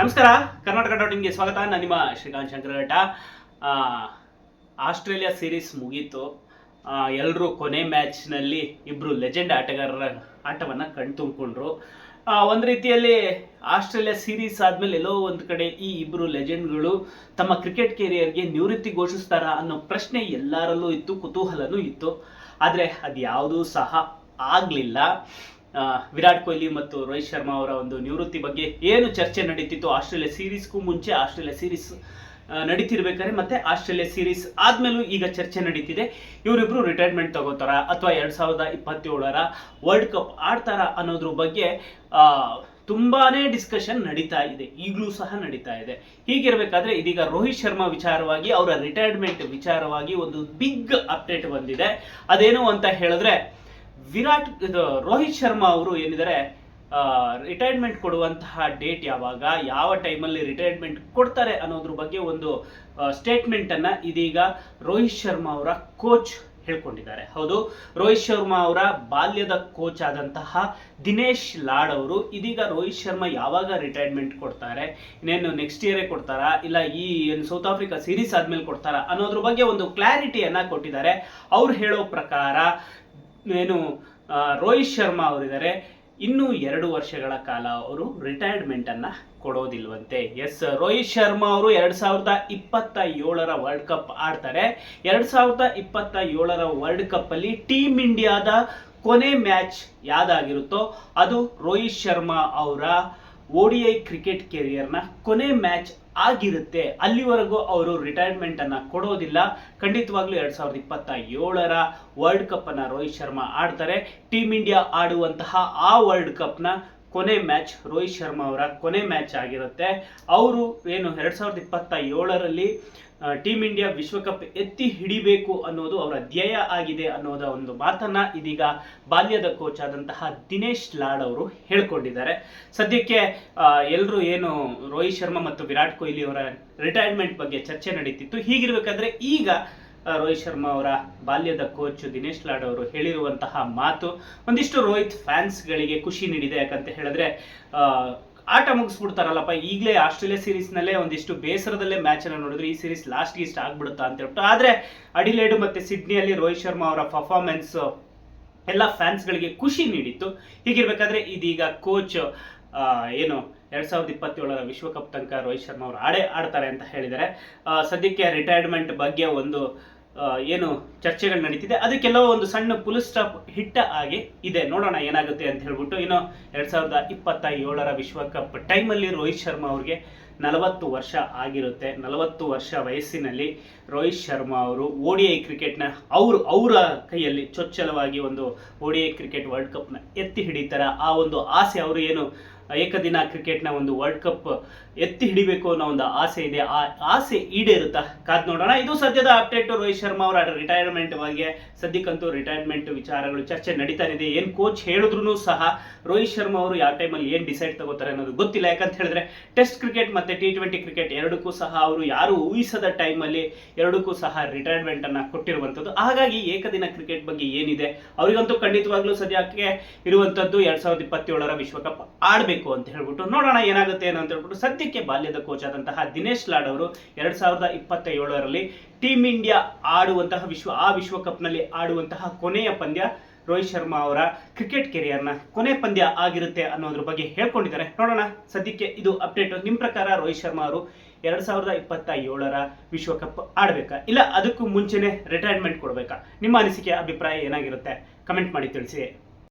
ನಮಸ್ಕಾರ, ಕರ್ನಾಟಕ ಡಾಟ್ ಇನ್ಗೆ ಸ್ವಾಗತ. ನಾನು ನಿಮ್ಮ ಶ್ರೀಕಾಂತ್ ಶಂಕರಘಟ್ಟ ಆಸ್ಟ್ರೇಲಿಯಾ ಸೀರೀಸ್ ಮುಗೀತು. ಎಲ್ಲರೂ ಕೊನೆ ಮ್ಯಾಚ್ನಲ್ಲಿ ಇಬ್ಬರು ಲೆಜೆಂಡ್ ಆಟಗಾರರ ಆಟವನ್ನು ಕಣ್ತುಂಬಿಕೊಂಡ್ರು. ಒಂದು ರೀತಿಯಲ್ಲಿ ಆಸ್ಟ್ರೇಲಿಯಾ ಸೀರೀಸ್ ಆದಮೇಲೆ ಎಲ್ಲೋ ಒಂದು ಕಡೆ ಈ ಇಬ್ಬರು ಲೆಜೆಂಡ್ಗಳು ತಮ್ಮ ಕ್ರಿಕೆಟ್ ಕೆರಿಯರ್ಗೆ ನಿವೃತ್ತಿ ಘೋಷಿಸ್ತಾರಾ ಅನ್ನೋ ಪ್ರಶ್ನೆ ಎಲ್ಲರಲ್ಲೂ ಇತ್ತು, ಕುತೂಹಲನೂ ಇತ್ತು. ಆದರೆ ಅದು ಯಾವುದೂ ಸಹ ಆಗಲಿಲ್ಲ. ವಿರಾಟ್ ಕೊಹ್ಲಿ ಮತ್ತು ರೋಹಿತ್ ಶರ್ಮಾ ಅವರ ಒಂದು ನಿವೃತ್ತಿ ಬಗ್ಗೆ ಏನು ಚರ್ಚೆ ನಡೀತಿತ್ತು ಆಸ್ಟ್ರೇಲಿಯಾ ಸೀರೀಸ್ಗೂ ಮುಂಚೆ ಆಸ್ಟ್ರೇಲಿಯಾ ಸೀರೀಸ್ ನಡೀತಿರ್ಬೇಕಾದ್ರೆ ಮತ್ತೆ ಆಸ್ಟ್ರೇಲಿಯಾ ಸೀರೀಸ್ ಆದ್ಮೇಲೂ ಈಗ ಚರ್ಚೆ ನಡೀತಿದೆ. ಇವರಿಬ್ರು ರಿಟೈರ್ಮೆಂಟ್ ತಗೋತಾರ ಅಥವಾ ಎರಡ್ ಸಾವಿರದ ಇಪ್ಪತ್ತೇಳರ ವರ್ಲ್ಡ್ ಕಪ್ ಆಡ್ತಾರ ಅನ್ನೋದ್ರ ಬಗ್ಗೆ ತುಂಬಾನೇ ಡಿಸ್ಕಷನ್ ನಡೀತಾ ಇದೆ. ಈಗಲೂ ಸಹ ನಡೀತಾ ಇದೆ. ಹೀಗಿರಬೇಕಾದ್ರೆ ಇದೀಗ ರೋಹಿತ್ ಶರ್ಮಾ ವಿಚಾರವಾಗಿ, ಅವರ ರಿಟೈರ್ಮೆಂಟ್ ವಿಚಾರವಾಗಿ ಒಂದು ಬಿಗ್ ಅಪ್ಡೇಟ್ ಬಂದಿದೆ. ಅದೇನು ಅಂತ ಹೇಳಿದ್ರೆ ವಿರಾಟ್, ಇದು ರೋಹಿತ್ ಶರ್ಮಾ ಅವರು ಏನಿದ್ದಾರೆ ರಿಟೈರ್ಮೆಂಟ್ ಕೊಡುವಂತಹ ಡೇಟ್ ಯಾವಾಗ, ಯಾವ ಟೈಮಲ್ಲಿ ರಿಟೈರ್ಮೆಂಟ್ ಕೊಡ್ತಾರೆ ಅನ್ನೋದ್ರ ಬಗ್ಗೆ ಒಂದು ಸ್ಟೇಟ್ಮೆಂಟ್ ಅನ್ನ ಇದೀಗ ರೋಹಿತ್ ಶರ್ಮಾ ಅವರ ಕೋಚ್ ಹೇಳ್ಕೊಂಡಿದ್ದಾರೆ. ಹೌದು, ರೋಹಿತ್ ಶರ್ಮಾ ಅವರ ಬಾಲ್ಯದ ಕೋಚ್ ಆದಂತಹ ದಿನೇಶ್ ಲಾಡ್ ಅವರು ಇದೀಗ ರೋಹಿತ್ ಶರ್ಮಾ ಯಾವಾಗ ರಿಟೈರ್ಮೆಂಟ್ ಕೊಡ್ತಾರೆ, ಇನ್ನೇನು ನೆಕ್ಸ್ಟ್ ಇಯರೇ ಕೊಡ್ತಾರಾ, ಇಲ್ಲ ಈ, ಏನು ಸೌತ್ ಆಫ್ರಿಕಾ ಸೀರೀಸ್ ಆದ್ಮೇಲೆ ಕೊಡ್ತಾರಾ ಅನ್ನೋದ್ರ ಬಗ್ಗೆ ಒಂದು ಕ್ಲಾರಿಟಿಯನ್ನ ಕೊಟ್ಟಿದ್ದಾರೆ. ಅವ್ರು ಹೇಳೋ ಪ್ರಕಾರ ಏನು ರೋಹಿತ್ ಶರ್ಮಾ ಅವರಿದ್ದಾರೆ. ಇನ್ನೂ ಎರಡು ವರ್ಷಗಳ ಕಾಲ ಅವರು ರಿಟೈರ್ಮೆಂಟನ್ನು ಕೊಡೋದಿಲ್ವಂತೆ. ಎಸ್ ರೋಹಿತ್ ಶರ್ಮಾ ಅವರು ಎರಡು ಸಾವಿರದ ಇಪ್ಪತ್ತ ಏಳರ ವರ್ಲ್ಡ್ ಕಪ್ ಆಡ್ತಾರೆ. ಎರಡು ಸಾವಿರದ ಇಪ್ಪತ್ತ ಏಳರ ವರ್ಲ್ಡ್ ಕಪ್ಪಲ್ಲಿ ಟೀಮ್ ಇಂಡಿಯಾದ ಕೊನೆ ಮ್ಯಾಚ್ ಯಾವ್ದಾಗಿರುತ್ತೋ ಅದು ರೋಹಿತ್ ಶರ್ಮಾ ಅವರ ಓಡಿಐ ಕ್ರಿಕೆಟ್ ಕೆರಿಯರ್ನ ಕೊನೆ ಮ್ಯಾಚ್ ಆಗಿರುತ್ತೆ. ಅಲ್ಲಿವರೆಗೂ ಅವರು ರಿಟೈರ್ಮೆಂಟ್ ಅನ್ನ ಕೊಡೋದಿಲ್ಲ. ಖಂಡಿತವಾಗ್ಲೂ ಎರಡ್ ಸಾವಿರದ ಇಪ್ಪತ್ತ ಏಳರ ವರ್ಲ್ಡ್ ಕಪ್ ಅನ್ನ ರೋಹಿತ್ ಶರ್ಮಾ ಆಡ್ತಾರೆ. ಟೀಮ್ ಇಂಡಿಯಾ ಆಡುವಂತಹ ಆ ವರ್ಲ್ಡ್ ಕಪ್ನ ಕೊನೆ ಮ್ಯಾಚ್ ರೋಹಿತ್ ಶರ್ಮಾ ಅವರ ಕೊನೆ ಮ್ಯಾಚ್ ಆಗಿರುತ್ತೆ. ಅವರು ಏನು ಎರಡು ಸಾವಿರದ ಇಪ್ಪತ್ತ ಏಳರಲ್ಲಿ ಟೀಮ್ ಇಂಡಿಯಾ ವಿಶ್ವಕಪ್ ಎತ್ತಿ ಹಿಡಿಬೇಕು ಅನ್ನೋದು ಅವರ ಧ್ಯೇಯ ಆಗಿದೆ ಅನ್ನೋದ ಒಂದು ಮಾತನ್ನ ಇದೀಗ ಬಾಲ್ಯದ ಕೋಚ್ ಆದಂತಹ ದಿನೇಶ್ ಲಾಡ್ ಅವರು ಹೇಳ್ಕೊಂಡಿದ್ದಾರೆ. ಸದ್ಯಕ್ಕೆ ಎಲ್ಲರೂ ಏನು ರೋಹಿತ್ ಶರ್ಮಾ ಮತ್ತು ವಿರಾಟ್ ಕೊಹ್ಲಿ ಅವರ ರಿಟೈರ್ಮೆಂಟ್ ಬಗ್ಗೆ ಚರ್ಚೆ ನಡೀತಿತ್ತು. ಹೀಗಿರ್ಬೇಕಾದ್ರೆ ಈಗ ರೋಹಿತ್ ಶರ್ಮಾ ಅವರ ಬಾಲ್ಯದ ಕೋಚ್ ದಿನೇಶ್ ಲಾಡ್ ಅವರು ಹೇಳಿರುವಂತಹ ಮಾತು ಒಂದಿಷ್ಟು ರೋಹಿತ್ ಫ್ಯಾನ್ಸ್ಗಳಿಗೆ ಖುಷಿ ನೀಡಿದೆ. ಯಾಕಂತ ಹೇಳಿದ್ರೆ ಆಟ ಮುಗಿಸ್ಬಿಡ್ತಾರಲ್ಲಪ್ಪ, ಈಗಲೇ ಆಸ್ಟ್ರೇಲಿಯಾ ಸೀರೀಸ್ನಲ್ಲೇ ಒಂದಿಷ್ಟು ಬೇಸರದಲ್ಲೇ ಮ್ಯಾಚ್ ಅನ್ನು ನೋಡಿದ್ರೆ ಈ ಸೀರೀಸ್ ಲಾಸ್ಟ್ ಈಸ್ಟ್ ಆಗ್ಬಿಡುತ್ತಾ ಅಂತ ಹೇಳ್ಬಿಟ್ಟು. ಆದ್ರೆ, ಅಡಿಲೇಡ್ ಮತ್ತೆ ಸಿಡ್ನಿಯಲ್ಲಿ ರೋಹಿತ್ ಶರ್ಮಾ ಅವರ ಪರ್ಫಾರ್ಮೆನ್ಸ್ ಎಲ್ಲ ಫ್ಯಾನ್ಸ್ಗಳಿಗೆ ಖುಷಿ ನೀಡಿತ್ತು. ಹೀಗಿರ್ಬೇಕಾದ್ರೆ ಇದೀಗ ಕೋಚ್ ಏನು, ಎರಡ್ ಸಾವಿರದ ಇಪ್ಪತ್ತೇಳರ ವಿಶ್ವಕಪ್ ತನಕ ರೋಹಿತ್ ಶರ್ಮಾ ಅವರು ಆಡೇ, ಆಡ್ತಾರೆ ಅಂತ ಹೇಳಿದ್ದಾರೆ. ಸದ್ಯಕ್ಕೆ ರಿಟೈರ್ಮೆಂಟ್ ಬಗ್ಗೆ ಒಂದು ಏನು ಚರ್ಚೆಗಳು ನಡೀತಿದೆ. ಅದಕ್ಕೆಲ್ಲ ಒಂದು ಸಣ್ಣ ಪುಲ್ ಸ್ಟಾಪ್ ಹಿಟ್ಟ ಆಗಿ ಇದೆ. ನೋಡೋಣ ಏನಾಗುತ್ತೆ ಅಂತ ಹೇಳ್ಬಿಟ್ಟು ಇನ್ನು ಎರಡ್ ಸಾವಿರದ ಇಪ್ಪತ್ತ ಏಳರ ವಿಶ್ವಕಪ್ ಟೈಮಲ್ಲಿ ರೋಹಿತ್ ಶರ್ಮಾ ಅವ್ರಿಗೆ ನಲವತ್ತು ವರ್ಷ ಆಗಿರುತ್ತೆ. ನಲವತ್ತು ವರ್ಷ ವಯಸ್ಸಿನಲ್ಲಿ ರೋಹಿತ್ ಶರ್ಮಾ ಅವರು ಓಡಿಐ ಕ್ರಿಕೆಟ್ನ ಅವರು, ಅವರ ಕೈಯಲ್ಲಿ ಚೊಚ್ಚಲವಾಗಿ ಒಂದು ಓಡಿಐ ಕ್ರಿಕೆಟ್ ವರ್ಲ್ಡ್ ಕಪ್ನ ಎತ್ತಿ ಹಿಡಿತಾರೆ. ಆ ಒಂದು ಆಸೆ ಅವರು ಏನು ಏಕದಿನ ಕ್ರಿಕೆಟ್ನ ಒಂದು ವರ್ಲ್ಡ್ ಕಪ್ ಎತ್ತಿ ಹಿಡಿಬೇಕು ಅನ್ನೋ ಒಂದು ಆಸೆ ಇದೆ. ಆ ಆಸೆ ಈಡೇರುತ್ತಾ? ಕಾದ್ ನೋಡೋಣ. ಇದು ಸದ್ಯದ ಅಪ್ಡೇಟ್ ರೋಹಿತ್ ಶರ್ಮಾ ಅವರ ರಿಟೈರ್ಮೆಂಟ್ ಬಗ್ಗೆ ಸದ್ಯಕ್ಕಂತೂ ರಿಟೈರ್ಮೆಂಟ್ ವಿಚಾರಗಳು, ಚರ್ಚೆ ನಡೀತಾ ಇದೆ. ಏನ್ ಕೋಚ್ ಹೇಳಿದ್ರು ಸಹ ರೋಹಿತ್ ಶರ್ಮಾ ಅವರು ಯಾವ ಟೈಮಲ್ಲಿ ಏನು ಡಿಸೈಡ್ ತಗೋತಾರೆ ಅನ್ನೋದು ಗೊತ್ತಿಲ್ಲ. ಯಾಕಂತ ಹೇಳಿದ್ರೆ ಟೆಸ್ಟ್ ಕ್ರಿಕೆಟ್ ಮತ್ತೆ ಟಿ ಟ್ವೆಂಟಿ ಕ್ರಿಕೆಟ್ ಎರಡಕ್ಕೂ ಸಹ ಅವರು ಯಾರು ಊಹಿಸದ ಟೈಮಲ್ಲಿ ಎರಡಕ್ಕೂ ಸಹ ರಿಟೈರ್ಮೆಂಟ್ ಅನ್ನ ಕೊಟ್ಟಿರುವಂತದ್ದು ಹಾಗಾಗಿ ಏಕದಿನ ಕ್ರಿಕೆಟ್ ಬಗ್ಗೆ ಏನಿದೆ? ಅವರಿಗಂತೂ ಖಂಡಿತವಾಗ್ಲೂ ಸದ್ಯಕ್ಕೆ ಇರುವಂತದ್ದು ಎರಡ್ ಸಾವಿರದ ಇಪ್ಪತ್ತೇಳರ ವಿಶ್ವಕಪ್. ಆಡ್ಬೇಕು. ಅಂತ ಹೇಳ್ಬಿಟ್ಟು ನೋಡೋಣ ಏನಾಗುತ್ತೆ ಏನೋ ಅಂತ ಹೇಳ್ಬಿಟ್ಟು ಸದ್ಯಕ್ಕೆ ಬಾಲ್ಯದ ಕೋಚ್ ಆದಂತಹ ದಿನೇಶ್ ಲಾಡ್ ಅವರು ಎರಡ್ ಸಾವಿರದ ಇಪ್ಪತ್ತ ಏಳರಲ್ಲಿ ಟೀಮ್ ಇಂಡಿಯಾ ಆಡುವಂತಹ ವಿಶ್ವ, ಆ ವಿಶ್ವಕಪ್ನಲ್ಲಿ ಆಡುವಂತಹ ಕೊನೆಯ ಪಂದ್ಯ ರೋಹಿತ್ ಶರ್ಮಾ ಅವರ ಕ್ರಿಕೆಟ್ ಕೆರಿಯರ್ನ ಕೊನೆ ಪಂದ್ಯ ಆಗಿರುತ್ತೆ ಅನ್ನೋದ್ರ ಬಗ್ಗೆ ಹೇಳ್ಕೊಂಡಿದ್ದಾರೆ. ನೋಡೋಣ ಸದ್ಯಕ್ಕೆ ಇದು ಅಪ್ಡೇಟ್ ನಿಮ್ ಪ್ರಕಾರ ರೋಹಿತ್ ಶರ್ಮಾ ಅವರು ಎರಡ್ ಸಾವಿರದ ಇಪ್ಪತ್ತ ಏಳರ ವಿಶ್ವಕಪ್ ಆಡ್ಬೇಕಾ? ಇಲ್ಲ ಅದಕ್ಕೂ ಮುಂಚೆನೆ ರಿಟೈರ್ಮೆಂಟ್ ಕೊಡ್ಬೇಕಾ? ನಿಮ್ಮ ಅನಿಸಿಕೆ, ಅಭಿಪ್ರಾಯ ಏನಾಗಿರುತ್ತೆ? ಕಮೆಂಟ್ ಮಾಡಿ ತಿಳಿಸಿ.